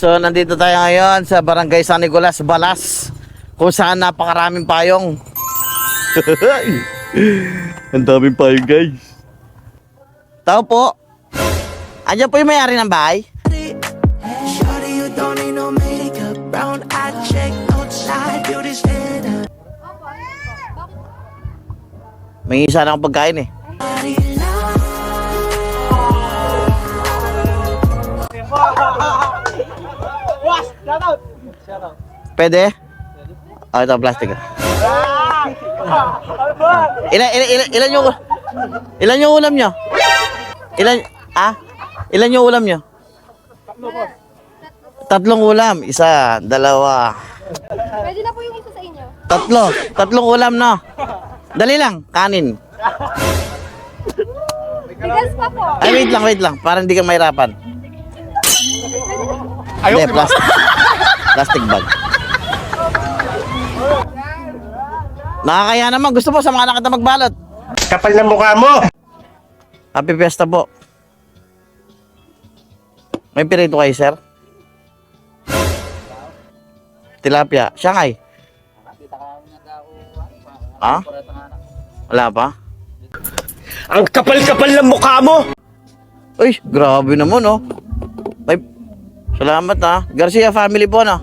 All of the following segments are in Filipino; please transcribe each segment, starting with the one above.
So, nandito tayo ngayon sa Barangay San Nicolas, Balas. Kung saan napakaraming payong. Ang daming payong, guys. Tao po. Andiyan po yung may-ari ng bahay. May isa na akong pagkain eh. Body love. Pwede? Oh, ito, plastic. Ilan, ilan, ilan, ilan yung, ilan yung ulam nyo? Ilan, ah? Ilan yung ulam nyo? Tatlong ulam. Isa, dalawa, Pwede na po yung isa sa inyo. tatlo. Tatlong ulam, no? Dali lang, kanin. Bigas pa po. Ay, wait lang, wait lang. Para hindi ka mahirapan. Hindi, plastic. Plastic bag. Nakakaya naman. Gusto mo, samahan na kita magbalot. Kapal ng mukha mo! Happy Fiesta po. May pirito kayo, sir? Tilapia. Shanghai. Ah? Wala pa? Ang kapal-kapal ng mukha mo! Uy, grabe naman, oh. Ay, salamat, ha. Garcia family po, no?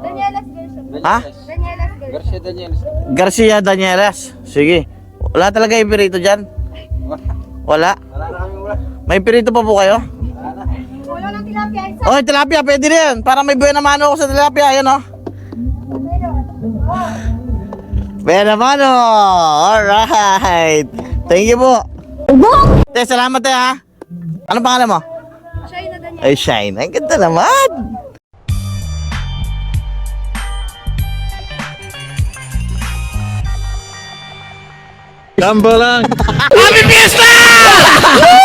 Danielas version. Ha? Danielas version. Garcia Danielas. Sige. Wala talaga yung pirito dyan? Wala? May pirito pa po kayo? Wala ng tilapia. Isa. Oh, tilapia, pwede rin. Para may buena mano ako sa tilapia. Ayan, oh. Buena mano. Alright. Thank you po. Te, salamat te, ha. Anong pangalan mo? Ay, Shine. Ang ganda naman. Gambo lang. Happy Fiesta!